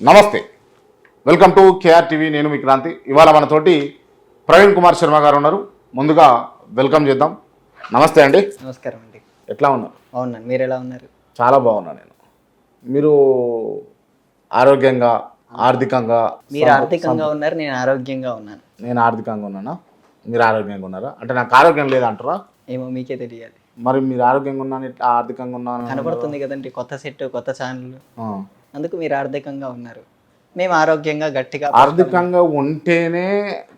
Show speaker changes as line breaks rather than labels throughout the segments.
నమస్తే. Welcome to KR TV నేను మీ క్రాంతి. ఇవాళ మనతోటి ప్రవీణ్ కుమార్ శర్మ గారు ఉన్నారు. ముందుగా వెల్కమ్ చేద్దాం. నమస్తే అండి.
నమస్కారం అండి.
ఎట్లా ఉన్నారు?
అవునండి మీరు ఎలా ఉన్నారు?
చాలా బాగున్నా నేను. మీరు ఆరోగ్యంగా ఆర్థికంగా
మీరు ఆర్థికంగా ఉన్నారు నేను ఆరోగ్యంగా ఉన్నాను.
నేను ఆర్థికంగా ఉన్నానా? మీరు ఆరోగ్యంగా ఉన్నారా? అంటే నాకు ఆరోగ్యం లేదంటారా
ఏమో మీకే తెలియాలి.
మరి మీరు ఆరోగ్యంగా ఉన్నాను ఆర్థికంగా ఉన్నాను
కనబడుతుంది కదండి కొత్త సెట్ కొత్త ఛానల్. అందుకు మీరు ఆర్థికంగా ఉన్నారు. మేము ఆరోగ్యంగా గట్టిగా
ఆర్థికంగా ఉంటేనే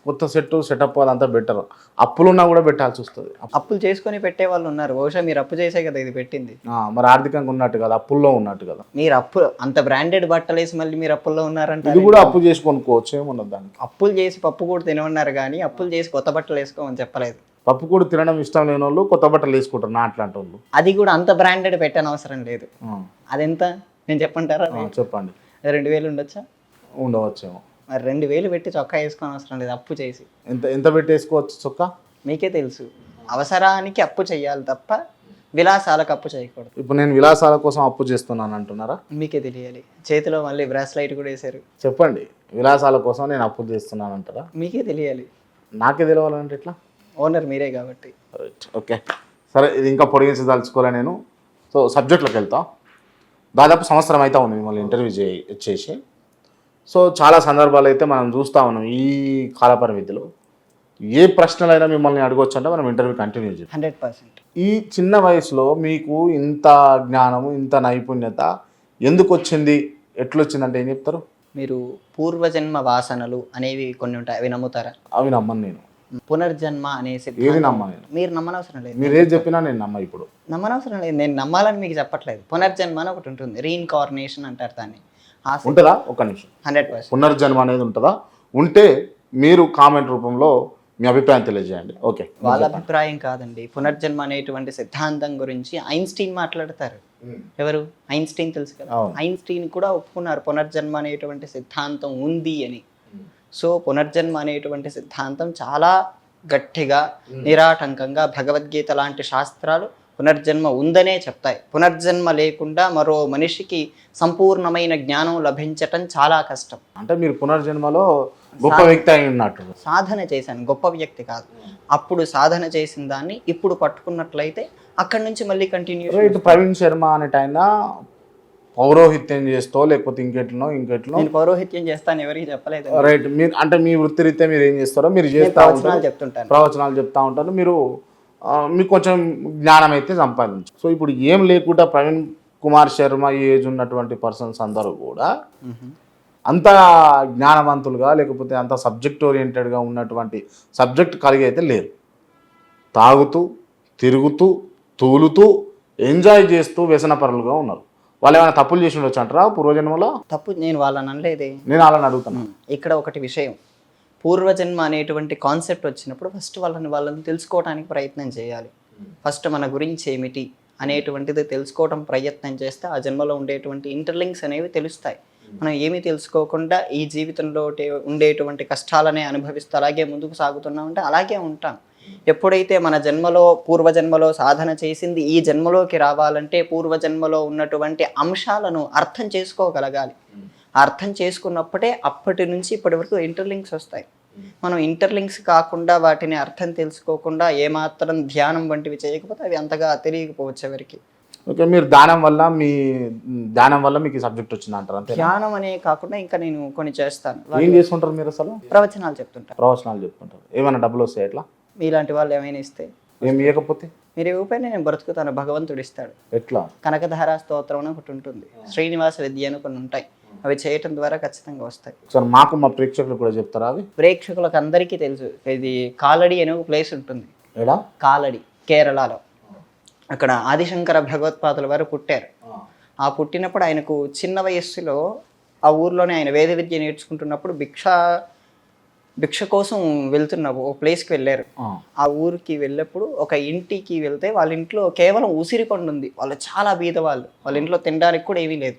కొత్త సెట్ సెటప్ అదంతా బెటర్. అప్పులున్నా కూడా పెట్టాల్సి వస్తుంది.
అప్పులు చేసుకొని పెట్టే వాళ్ళు ఉన్నారు. బహుశా మీరు అప్పు చేసే కదా ఇది పెట్టింది.
మరి ఆర్థికంగా ఉన్నట్టు కదా అప్పుల్లో ఉన్నట్టు కదా.
మీరు అప్పు అంత బ్రాండెడ్ బట్టలు వేసి మళ్ళీ మీరు అప్పుల్లో ఉన్నారంట
ఇది కూడా అప్పు చేసి కొనుక్కోవచ్చు ఏమున్నది దానికి.
అప్పులు చేసి పప్పు కూడా తినమన్నారు కానీ అప్పులు చేసి కొత్త బట్టలు వేసుకోమని చెప్పలేదు.
పప్పు కూడా తినడం ఇష్టం లేని వాళ్ళు కొత్త బట్టలు వేసుకుంటారు నా అట్లాంటి వాళ్ళు
అది కూడా అంత బ్రాండెడ్ పెట్టని అవసరం లేదు అదెంత? నేను చెప్పంటారా
చెప్పండి.
రెండు వేలు ఉండొచ్చా?
ఉండవచ్చేమో.
మరి రెండు వేలు పెట్టి చొక్కా వేసుకోని అవసరం లేదు అప్పు చేసి.
ఎంత ఎంత పెట్టి వేసుకోవచ్చు చొక్క?
మీకే తెలుసు. అవసరానికి అప్పు చేయాలి తప్ప విలాసాలకు అప్పు చేయకూడదు.
ఇప్పుడు నేను విలాసాల కోసం అప్పు చేస్తున్నాను అంటున్నారా?
మీకే తెలియాలి. చేతిలో మళ్ళీ బ్రాస్లైట్ కూడా వేశారు.
చెప్పండి. విలాసాల కోసం నేను అప్పు చేస్తున్నాను అంటారా?
మీకే తెలియాలి.
నాకే తెలియాలంటే ఎట్లా?
ఓనర్ మీరే కాబట్టి.
ఓకే. సరే ఇది ఇంకా పొడిగించదలుచుకోలే నేను. సో సబ్జెక్ట్లోకి వెళ్తా. దాదాపు సంవత్సరం అయితే ఉంది మిమ్మల్ని ఇంటర్వ్యూ చే చేసి. సో చాలా సందర్భాలు అయితే మనం చూస్తూ ఉన్నాం ఈ కాల పరిమితిలో ఏ ప్రశ్నలైనా మిమ్మల్ని అడగొచ్చు అంటే మనం ఇంటర్వ్యూ కంటిన్యూ చేద్దాం.
Hundred percent.
ఈ చిన్న వయసులో మీకు ఇంత జ్ఞానము ఇంత నైపుణ్యత ఎందుకు వచ్చింది? ఎట్లొచ్చిందంటే ఏం చెప్తారు?
మీరు పూర్వజన్మ వాసనలు అనేవి కొన్ని ఉంటాయి అవి నమ్ముతారా?
అవి నమ్మను నేను.
పునర్జన్మ అనే
ఏది
సిద్ధాంతం.
నమ్మను నేను
మీరు నమ్మనవసరం లేదు.
మీరు ఏది చెప్పినా నేను నమ్మ ఇప్పుడు.
నమ్మనవసరం లేదు. నేను నమ్మాలని మీకు చెప్పట్లేదు. పునర్జన్మ అని ఒకటి ఉంటుంది. రీఇన్కార్నేషన్ అంటారు దాన్ని.
ఉంటుందా? ఒక్క నిమిషం.
Hundred percent.
పునర్జన్మ అనేది ఉంటుందా? ఉంటే మీరు కామెంట్ రూపంలో మీ అభిప్రాయం తెలియజేయండి. ఓకే.
వాళ్ళ అభిప్రాయం కాదండి. పునర్జన్మ అనేటువంటి సిద్ధాంతం గురించి ఐన్స్టీన్ మాట్లాడతారు. ఎవరు? ఐన్స్టీన్ తెలుసు కదా. ఐన్స్టీన్ కూడా ఒప్పుకున్నారు. పునర్జన్మ అనేటువంటి సిద్ధాంతం ఉంది అని. సో పునర్జన్మ అనేటువంటి సిద్ధాంతం చాలా గట్టిగా నిరాటంకంగా భగవద్గీత లాంటి శాస్త్రాలు పునర్జన్మ ఉందనే చెప్తాయి. పునర్జన్మ లేకుండా మరో మనిషికి సంపూర్ణమైన జ్ఞానం లభించటం చాలా కష్టం.
అంటే మీరు పునర్జన్మలో గొప్ప వ్యక్తి అయి ఉన్నట్టు.
సాధన చేశాను గొప్ప వ్యక్తి కాదు. అప్పుడు సాధన చేసిన దాన్ని ఇప్పుడు పట్టుకున్నట్లయితే అక్కడి నుంచి మళ్ళీ కంటిన్యూ
ఇటు ప్రవీణ్ శర్మ అనేట ఆయన పౌరోహిత్యం చేస్తో లేకపోతే ఇంకెట్లనో ఇంకెట్లనో?
నేను పౌరోహిత్యం చేస్తాను ఎవరికి చెప్పలేదు.
రైట్ మీరు అంటే మీ వృత్తిరీత్యా మీరు ఏం చేస్తారో మీరు చేస్తా
ప్రవచనాలు
ఉంటారు
చెప్తుంటాను.
ప్రవచనాలు చెప్తా ఉంటారు. మీరు మీకు కొంచెం జ్ఞానం అయితే సంపాదించు. సో ఇప్పుడు ఏం లేకుండా ప్రవీణ్ కుమార్ శర్మ ఈ ఏజ్ ఉన్నటువంటి పర్సన్స్ అందరూ కూడా. అంత జ్ఞానవంతులుగా లేకపోతే అంత సబ్జెక్ట్ ఓరియంటెడ్గా ఉన్నటువంటి సబ్జెక్ట్ కలిగి అయితే లేరు. తాగుతూ తిరుగుతూ తూలుతూ ఎంజాయ్ చేస్తూ వ్యసనపరులుగా ఉన్నారు. వాళ్ళు ఏమైనా తప్పులు చేసి ఉండొచ్చు అంటారా పూర్వజన్మలో?
తప్పు నేను వాళ్ళని అనలేదే.
నేను అలాని అడుగుతాను
ఇక్కడ ఒకటి విషయం. పూర్వజన్మ అనేటువంటి కాన్సెప్ట్ వచ్చినప్పుడు ఫస్ట్ వాళ్ళని వాళ్ళని తెలుసుకోవడానికి ప్రయత్నం చేయాలి. ఫస్ట్ మన గురించి ఏమిటి అనేటువంటిది తెలుసుకోవడం ప్రయత్నం చేస్తే ఆ జన్మలో ఉండేటువంటి ఇంటర్లింక్స్ అనేవి తెలుస్తాయి. మనం ఏమీ తెలుసుకోకుండా ఈ జీవితంలో ఉండే- ఉండేటువంటి కష్టాలనే అనుభవిస్తూ అలాగే ముందుకు సాగుతున్నామంటే అలాగే ఉంటాం. ఎప్పుడైతే మన జన్మలో పూర్వజన్మలో సాధన చేసింది ఈ జన్మలోకి రావాలంటే పూర్వజన్మలో ఉన్నటువంటి అంశాలను అర్థం చేసుకోగలగాలి. అర్థం చేసుకున్నప్పుడే అప్పటి నుంచి ఇప్పటి వరకు ఇంటర్లింక్స్ వస్తాయి. మనం ఇంటర్లింక్స్ కాకుండా వాటిని అర్థం తెలుసుకోకుండా ఏమాత్రం ధ్యానం వంటివి చేయకపోతే అవి అంతగా తెలియకపోవచ్చు ఎవరికి.
ఓకే మీరు దానం వల్ల మీ ధ్యానం వల్ల మీకు సబ్జెక్ట్ వచ్చింది అంటారు అంతే
ధ్యానం అనే కాకుండా ఇంకా నేను కొన్ని చేస్తాను.
ఏం చేసుకుంటారు మీరు అసలు?
ప్రవచనాలు చెప్తుంటాను
ప్రవచనాలు చెప్పుకుంటారు ఏమైనా డబ్బులు వస్తాయి ఎట్లా
మీలాంటి వాళ్ళు ఏమైనా ఇస్తే.
ఏం ఇవ్వకపోతే
మీరు ఇవ్వకపోయినా నేను బ్రతుకుతాను భగవంతుడు ఇస్తాడు.
ఎట్లా?
కనకధార స్తోత్రం అని ఒకటి ఉంటుంది. శ్రీనివాస విద్య అని కొన్ని ఉంటాయి. అవి చేయటం ద్వారా ఖచ్చితంగా వస్తాయి.
ఒకసారి మాకు మా ప్రేక్షకులు కూడా చెప్తారా అవి?
ప్రేక్షకులకు అందరికీ తెలుసు. ఇది కాలడి అనే ఒక ప్లేస్ ఉంటుంది.
ఎడా
కాలడి కేరళలో. అక్కడ ఆదిశంకర భగవత్పాదుల వారు పుట్టారు. ఆ పుట్టినప్పుడు ఆయనకు చిన్న వయస్సులో ఆ ఊర్లోనే ఆయన వేద విద్య నేర్చుకుంటున్నప్పుడు భిక్ష భిక్ష కోసం వెళ్తున్న ఒక ప్లేస్కి వెళ్ళారు. ఆ. ఊరికి వెళ్ళినప్పుడు ఒక ఇంటికి వెళ్తే వాళ్ళ ఇంట్లో కేవలం ఉసిరి పండు ఉంది. వాళ్ళు చాలా బీద వాళ్ళు వాళ్ళ ఇంట్లో తినడానికి కూడా ఏమీ లేదు.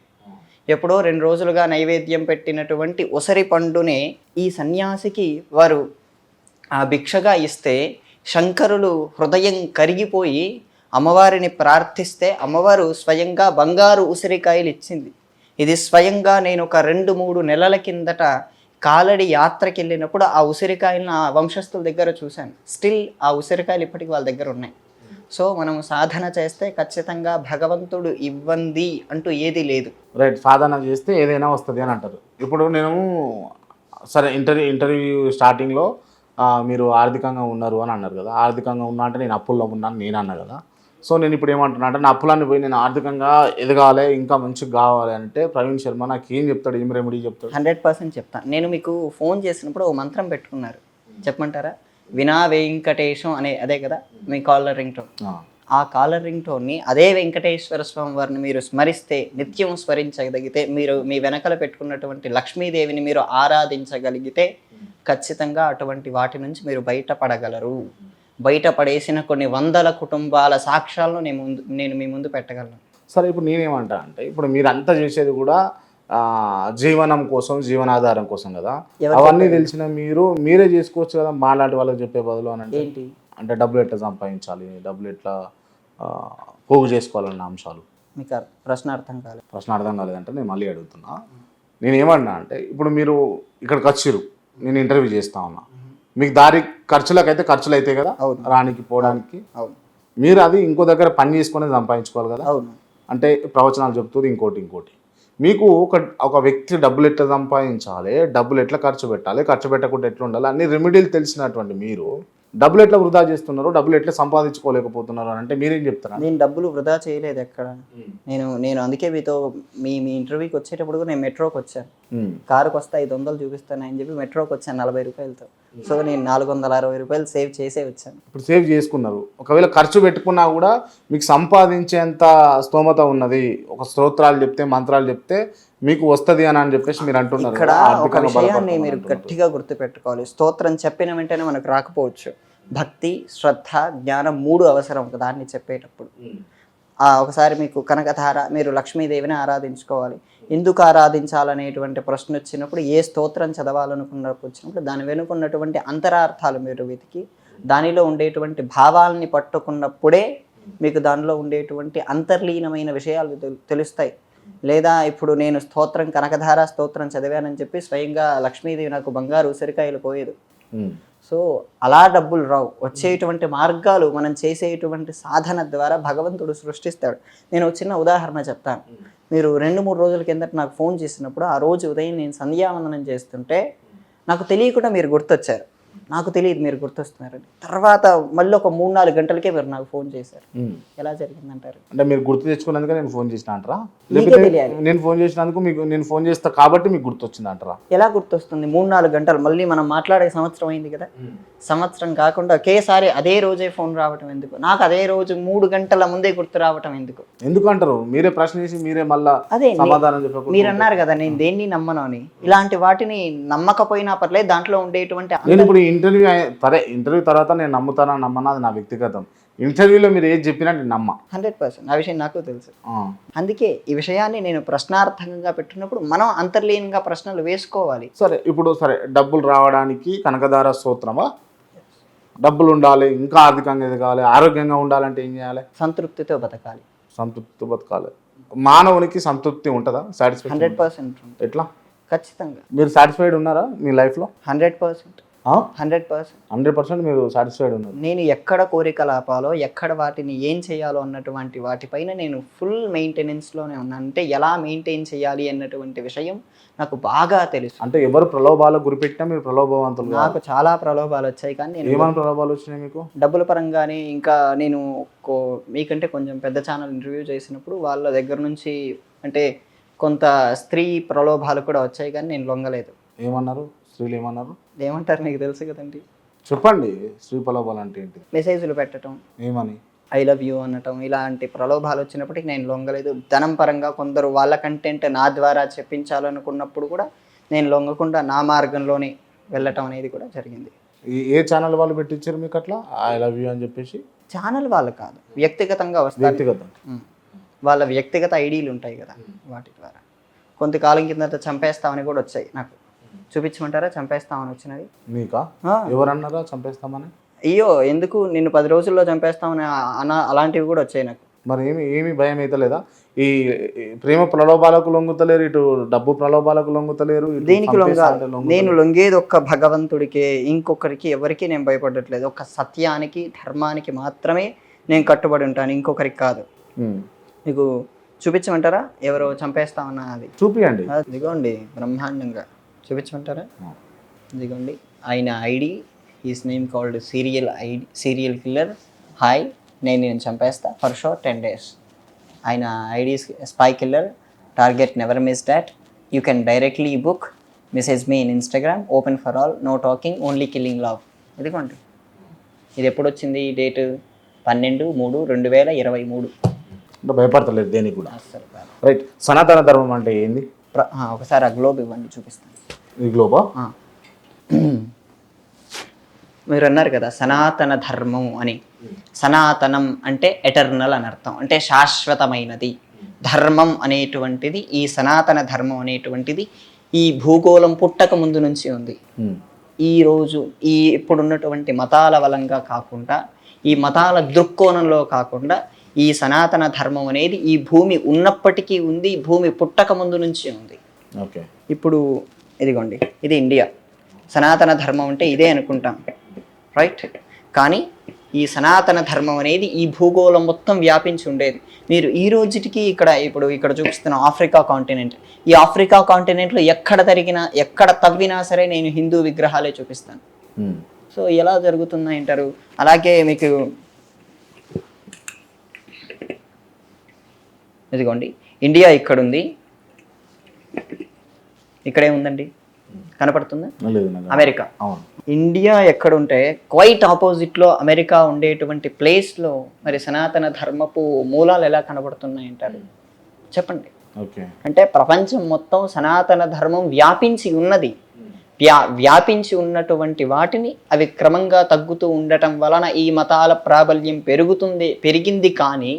ఎప్పుడో రెండు రోజులుగా నైవేద్యం పెట్టినటువంటి ఉసిరి పండునే ఈ సన్యాసికి వారు ఆ భిక్షగా ఇస్తే శంకరులు హృదయం కరిగిపోయి అమ్మవారిని ప్రార్థిస్తే అమ్మవారు స్వయంగా బంగారు ఉసిరికాయలు ఇచ్చింది. ఇది స్వయంగా నేను ఒక రెండు మూడు నెలల కిందట కాలడి యాత్రకి వెళ్ళినప్పుడు ఆ ఉసిరికాయలను ఆ వంశస్థుల దగ్గర చూశాను. స్టిల్ ఆ ఉసిరికాయలు ఇప్పటికి వాళ్ళ దగ్గర ఉన్నాయి. సో మనం సాధన చేస్తే ఖచ్చితంగా భగవంతుడు ఇవ్వంది అంటూ ఏది లేదు.
రైట్ సాధన చేస్తే ఏదైనా వస్తుంది అని అంటారు. ఇప్పుడు నేను సరే ఇంటర్వ్యూ ఇంటర్వ్యూ స్టార్టింగ్లో మీరు ఆర్థికంగా ఉన్నారు అని అన్నారు కదా. ఆర్థికంగా ఉన్నా అంటే నేను అప్పుల్లో ఉన్నాను నేను అన్నా కదా. సో నేను ఇప్పుడు ఏమంటున్నా అంటే నా అప్పులన్నీ పోయి నేను ఆర్థికంగా ఎదగాలి ఇంకా మంచిగా కావాలి అంటే ప్రవీణ్ శర్మ నాకు ఏం చెప్తాడు ఏం రెమెడీ చెప్తాడు?
హండ్రెడ్ పర్సెంట్ చెప్తాను నేను మీకు ఫోన్ చేసినప్పుడు ఓ మంత్రం పెట్టుకున్నారు. చెప్పమంటారా? వినా వెంకటేశం అనే అదే కదా మీ కాలర్ రింగ్ టోన్.
ఆ,
కాలర్ రింగ్ టోన్ని అదే వెంకటేశ్వర స్వామి వారిని మీరు స్మరిస్తే నిత్యం స్మరించగలిగితే మీరు మీ వెనకల పెట్టుకున్నటువంటి లక్ష్మీదేవిని మీరు ఆరాధించగలిగితే ఖచ్చితంగా అటువంటి వాటి నుంచి మీరు బయటపడగలరు. బయటపడేసిన కొన్ని వందల కుటుంబాల సాక్ష్యాలను నేను ముందు నేను మీ ముందు పెట్టగలను.
సరే ఇప్పుడు నేనేమంటా అంటే ఇప్పుడు మీరు అంతా చేసేది కూడా జీవనం కోసం జీవనాధారం కోసం కదా? అవన్నీ తెలిసిన మీరు మీరే చేసుకోవచ్చు కదా మాలాంటి వాళ్ళకి చెప్పే బదులు అని అంటే?
ఏంటి?
అంటే డబ్బులు ఎట్లా సంపాదించాలి డబ్బులు ఎట్లా పోగు చేసుకోవాలన్న అంశాలు.
మీకు ప్రశ్న అర్థం కాలేదు.
ప్రశ్న అర్థం కాలేదంటే నేను మళ్ళీ అడుగుతున్నా. నేను ఏమన్నా అంటే ఇప్పుడు మీరు ఇక్కడికి వచ్చిర్రు నేను ఇంటర్వ్యూ చేస్తా ఉన్నా. మీకు దారి ఖర్చులకు అయితే ఖర్చులు అవుతాయి కదా
అవును.
రానికి పోవడానికి.
అవును.
మీరు అది ఇంకో దగ్గర పని చేసుకొని సంపాదించుకోవాలి కదా.
అవును.
అంటే ప్రవచనాలు చెప్తుంది ఇంకోటి ఇంకోటి. మీకు ఒక ఒక వ్యక్తి డబ్బులు ఎట్లా సంపాదించాలి డబ్బులు ఎట్లా ఖర్చు పెట్టాలి ఖర్చు పెట్టకుండా ఎట్లా ఉండాలి అన్ని రెమెడీలు తెలిసినటువంటి మీరు డబ్బులు ఎట్లా వృధా చేస్తున్నారు? డబ్బులు ఎట్లా సంపాదించుకోలేకపోతున్నారు అని అంటే మీరేం చెప్తారా?
నేను డబ్బులు వృధా చేయలేదు ఎక్కడ. నేను నేను అందుకే మీతో మీ మీ ఇంటర్వ్యూకి వచ్చేటప్పుడు నేను మెట్రోకి వచ్చాను. కారుకి వస్తే ఐదు వందలు చూపిస్తాను అని చెప్పి మెట్రోకి వచ్చాను నలభై రూపాయలతో. సో నేను నాలుగు వందల అరవై రూపాయలు సేవ్ చేసే వచ్చాను.
ఇప్పుడు సేవ్ చేసుకున్నారు. ఒకవేళ ఖర్చు పెట్టుకున్నా కూడా మీకు సంపాదించేంత స్తోమత ఉన్నది. ఒక స్తోత్రాలు చెప్తే మంత్రాలు చెప్తే మీకు వస్తది అని అని చెప్పేసి మీరు అంటున్నారు
ఇక్కడ ఒక విషయాన్ని మీరు. గట్టిగా గుర్తుపెట్టుకోవాలి. స్తోత్రం చెప్పిన వెంటనే మనకు రాకపోవచ్చు. భక్తి శ్రద్ధ జ్ఞానం మూడు అవసరం ఒక దాన్ని చెప్పేటప్పుడు. ఆ ఒకసారి మీకు కనకధార మీరు లక్ష్మీదేవిని ఆరాధించుకోవాలి. ఎందుకు ఆరాధించాలనేటువంటి ప్రశ్న వచ్చినప్పుడు ఏ స్తోత్రం చదవాలనుకున్నప్పుడు వచ్చినప్పుడు దాని వెనుక ఉన్నటువంటి అంతరార్థాలు మీరు వెతికి దానిలో ఉండేటువంటి భావాల్ని పట్టుకున్నప్పుడే మీకు దానిలో ఉండేటువంటి అంతర్లీనమైన విషయాలు తెలు- తెలుస్తాయి. లేదా ఇప్పుడు నేను స్తోత్రం కనకధార స్తోత్రం చదివానని చెప్పి స్వయంగా లక్ష్మీదేవి నాకు బంగారు ఉసిరికాయలు పోయేది. సో అలా డబ్బులు రావు. వచ్చేటువంటి మార్గాలు మనం చేసేటువంటి సాధన ద్వారా భగవంతుడు సృష్టిస్తాడు. నేను చిన్న ఉదాహరణ చెప్తాను. మీరు రెండు మూడు రోజుల కిందట నాకు ఫోన్ చేసినప్పుడు ఆ రోజు ఉదయం నేను సంధ్యావందనం చేస్తుంటే నాకు తెలియకుండా మీరు గుర్తొచ్చారు. నాకు తెలియదు మీరు గుర్తొస్తున్నారని. తర్వాత మళ్ళీ ఒక మూడు నాలుగు గంటలకే మీరు నాకు ఫోన్ చేశారు. ఎలా జరిగిందంటారు?
అంటే మీరు గుర్తు తెచ్చుకున్నందుకే నేను ఫోన్ చేసిన అంటారా. నేను ఫోన్ చేసినందుకు మీకు నేను ఫోన్ చేస్తా కాబట్టి మీకు గుర్తొచ్చింది అంటారా?
ఎలా గుర్తొస్తుంది? మూడు నాలుగు గంటలు. మళ్ళీ మనం మాట్లాడే సంవత్సరం అయింది కదా. సంవత్సరం కాకుండా ఒకేసారి అదే రోజే ఫోన్ రావటం ఎందుకు? నాకు అదే రోజు మూడు గంటల ముందే గుర్తు రావటం ఎందుకు?
ఎందుకంటారు మీరే ప్రశ్న చేసి మీరే మళ్ళా
అదే
సమాధానం
మీరు అన్నారు కదా నేను దేన్ని నమ్మను అని. ఇలాంటి వాటిని నమ్మకపోయినా పర్లేదు దాంట్లో ఉండేటువంటి
ఇప్పుడు ఇంటర్వ్యూ సరే ఇంటర్వ్యూ తర్వాత నేను నమ్ముతానా నమ్మనా అది నా వ్యక్తిగతం. ఇంటర్వ్యూలో మీరు ఏది చెప్పినా నేను నమ్మ.
Hundred percent. ఆ విషయం నాకు తెలుసు. అందుకే ఈ విషయాన్ని నేను ప్రశ్నార్థకంగా పెట్టినప్పుడు మనం అంతర్లీనంగా ప్రశ్నలు వేసుకోవాలి.
సరే ఇప్పుడు సరే డబ్బులు రావడానికి కనకదార స్తోత్రమా? డబ్బులు ఉండాలి ఇంకా ఆర్థికంగా ఎదగాలి ఆరోగ్యంగా ఉండాలంటే ఏం చేయాలి?
సంతృప్తితో బతకాలి.
సంతృప్తి బతకాలి. మానవునికి సంతృప్తి ఉంటుందా? సాటిస్ఫాక్షన్
హండ్రెడ్ పర్సెంట్
ఎట్లా?
ఖచ్చితంగా.
మీరు సాటిస్ఫైడ్ ఉన్నారా మీ లైఫ్లో
hundred percent. Hundred percent.
Hundred percent మీరు సాటిస్ఫైడ్ ఉన్నారు.
నేను ఎక్కడ కోరికలాపాలో ఎక్కడ వాటిని ఏం చేయాలో అన్నటువంటి వాటిపైన నేను ఫుల్ మెయింటెనెన్స్లోనే ఉన్నాను అంటే ఎలా మెయింటైన్ చేయాలి అన్నటువంటి విషయం నాకు బాగా తెలుసు.
అంటే ఎవరు ప్రలోభాలకు గురిపెట్టినా మీరు ప్రలోభవంతులు.
నాకు చాలా ప్రలోభాలు వచ్చాయి. కానీ నేను
ఏమైనా ప్రలోభాలు వచ్చినాయి మీకు?
డబ్బుల పరంగానే ఇంకా నేను మీకంటే కొంచెం పెద్ద ఛానల్ ఇంటర్వ్యూ చేసినప్పుడు వాళ్ళ దగ్గర నుంచి అంటే కొంత స్త్రీ ప్రలోభాలు కూడా వచ్చాయి కానీ నేను లొంగలేదు.
ఏమన్నారు? స్త్రీలు ఏమన్నారు?
ఏమంటారు మీకు తెలుసు కదండి.
చెప్పండి స్త్రీ ప్రలోభాలు అంటే ఏంటి?
మెసేజ్లు పెట్టడం
ఏమని?
ఐ లవ్ యూ అనటం ఇలాంటి ప్రలోభాలు వచ్చినప్పటికీ నేను లొంగలేదు. ధనం పరంగా కొందరు వాళ్ళ కంటెంట్ నా ద్వారా చెప్పించాలనుకున్నప్పుడు కూడా నేను లొంగకుండా నా మార్గంలోనే వెళ్ళటం అనేది కూడా జరిగింది.
ఏ ఛానల్ వాళ్ళు పెట్టించారు మీకు అట్లా? ఐ లవ్ యూ అని చెప్పేసి?
ఛానల్ వాళ్ళు కాదు వ్యక్తిగతంగా వస్తారు.
వ్యక్తిగతం.
వాళ్ళ వ్యక్తిగత ఐడీలు ఉంటాయి కదా వాటి ద్వారా. కొంతకాలం కిందట చంపేస్తామని కూడా వచ్చాయి నాకు. చూపించమంటారా? చంపేస్తామని వచ్చినది.
మీకా? ఎవరన్నారా? చంపేస్తామని?
అయ్యో ఎందుకు నిన్ను పది రోజుల్లో చంపేస్తామని ఆ- అన అలాంటివి కూడా వచ్చాయి నాకు.
మరి ఏమి ఏమి భయం అయితే లేదా ఈ ప్రేమ ప్రలోభాలకు లొంగుతలేరు ఇటు డబ్బు ప్రలోభాలకు లొంగుతలేరు
దేనికి లొంగ. నేను లొంగేది ఒక్క భగవంతుడికే ఇంకొకరికి ఎవరికి నేను భయపడట్లేదు. ఒక సత్యానికి ధర్మానికి మాత్రమే నేను కట్టుబడి ఉంటాను ఇంకొకరికి కాదు. మీకు చూపించమంటారా? ఎవరో చంపేస్తామన్నా అది
చూపియండి
ఇదిగోండి బ్రహ్మాండంగా. చూపించమంటారా? ఇదిగోండి. ఆయన ID is name called serial ID serial killer. Hi నేను నేను చంపేస్తా. For sure ten days. ఆయన ID spy killer. Target never miss that. You can directly book. Message me in Instagram. Open for all. No talking. Only killing love. ఇదిగోండి. ఇది ఎప్పుడు వచ్చింది? ఈ date? పన్నెండు మూడు రెండు వేల ఇరవై మూడు.
భయపడతలేదు దేనికి కూడా. రైట్. సనాతన ధర్మం అంటే ఏంది?
ఒకసారి ఆ గ్లోబ్ ఇవ్వండి చూపిస్తాను.
ఇది గ్లోబా.
మీరు అన్నారు కదా సనాతన ధర్మం అని. సనాతనం అంటే ఎటర్నల్ అని అర్థం. అంటే శాశ్వతమైనది. ధర్మం అనేటువంటిది ఈ సనాతన ధర్మం అనేటువంటిది ఈ భూగోళం పుట్టక ముందు నుంచి ఉంది. ఈ రోజు ఈ ఇప్పుడున్నటువంటి మతాల వలంగా కాకుండా ఈ మతాల దృక్కోణంలో కాకుండా ఈ సనాతన ధర్మం అనేది ఈ భూమి ఉన్నప్పటికీ ఉంది భూమి పుట్టక ముందు నుంచి ఉంది.
ఓకే.
ఇప్పుడు ఇదిగోండి ఇది ఇండియా. సనాతన ధర్మం అంటే ఇదే అనుకుంటాం. రైట్ కానీ ఈ సనాతన ధర్మం అనేది ఈ భూగోళం మొత్తం వ్యాపించి ఉండేది. మీరు ఈ రోజుటికి ఇక్కడ ఇప్పుడు ఇక్కడ చూపిస్తున్న ఆఫ్రికా కాంటినెంట్. ఈ ఆఫ్రికా కాంటినెంట్లో ఎక్కడ తరిగినా ఎక్కడ తవ్వినా సరే నేను హిందూ విగ్రహాలే చూపిస్తాను.
ఉమ్.
సో ఎలా జరుగుతుందా అంటారు? అలాగే మీకు ఇదిగోండి ఇండియా ఇక్కడ ఉంది ఇక్కడే ఉందండి. కనపడుతుందా? అమెరికా.
అవును.
ఇండియా ఎక్కడుంటే క్వైట్ ఆపోజిట్లో అమెరికా ఉండేటువంటి ప్లేస్లో మరి సనాతన ధర్మపు మూలాలు ఎలా కనబడుతున్నాయి అంటారు చెప్పండి.
ఓకే.
అంటే ప్రపంచం మొత్తం సనాతన ధర్మం వ్యాపించి ఉన్నది. వ్యా వ్యాపించి ఉన్నటువంటి వాటిని అవి క్రమంగా తగ్గుతూ ఉండటం వలన ఈ మతాల ప్రాబల్యం పెరుగుతుంది పెరిగింది కానీ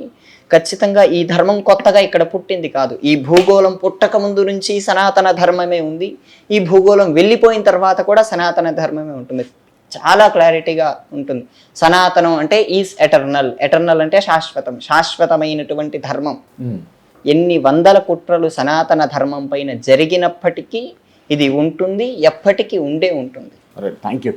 ఖచ్చితంగా ఈ ధర్మం కొత్తగా ఇక్కడ పుట్టింది కాదు. ఈ భూగోళం పుట్టక ముందు నుంచి సనాతన ధర్మమే ఉంది. ఈ భూగోళం వెళ్ళిపోయిన తర్వాత కూడా సనాతన ధర్మమే ఉంటుంది. చాలా క్లారిటీగా ఉంటుంది. సనాతనం అంటే ఈజ్ ఎటర్నల్. ఎటర్నల్ అంటే శాశ్వతం. శాశ్వతమైనటువంటి ధర్మం. ఎన్ని వందల కుట్రలు సనాతన ధర్మం పైన జరిగినప్పటికీ ఇది ఉంటుంది ఎప్పటికీ ఉండే ఉంటుంది.
థ్యాంక్ యూ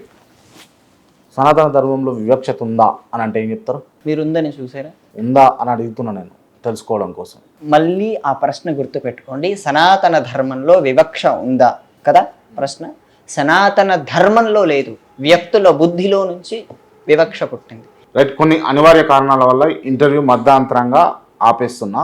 సనాతన ధర్మంలో వివక్షత ఉందా అని అంటే ఏం చెప్తారు?
మీరుందని చూసారా?
ఉందా అని అడుగుతున్నా నేను తెలుసుకోవడం కోసం.
మళ్ళీ ఆ ప్రశ్న గుర్తుపెట్టుకోండి. సనాతన ధర్మంలో వివక్ష ఉందా? కదా ప్రశ్న. సనాతన ధర్మంలో లేదు. వ్యక్తుల బుద్ధిలో నుంచి వివక్ష పుట్టింది.
రైట్ కొన్ని అనివార్య కారణాల వల్ల ఇంటర్వ్యూ మధ్యాంతరంగా ఆపేస్తున్నా.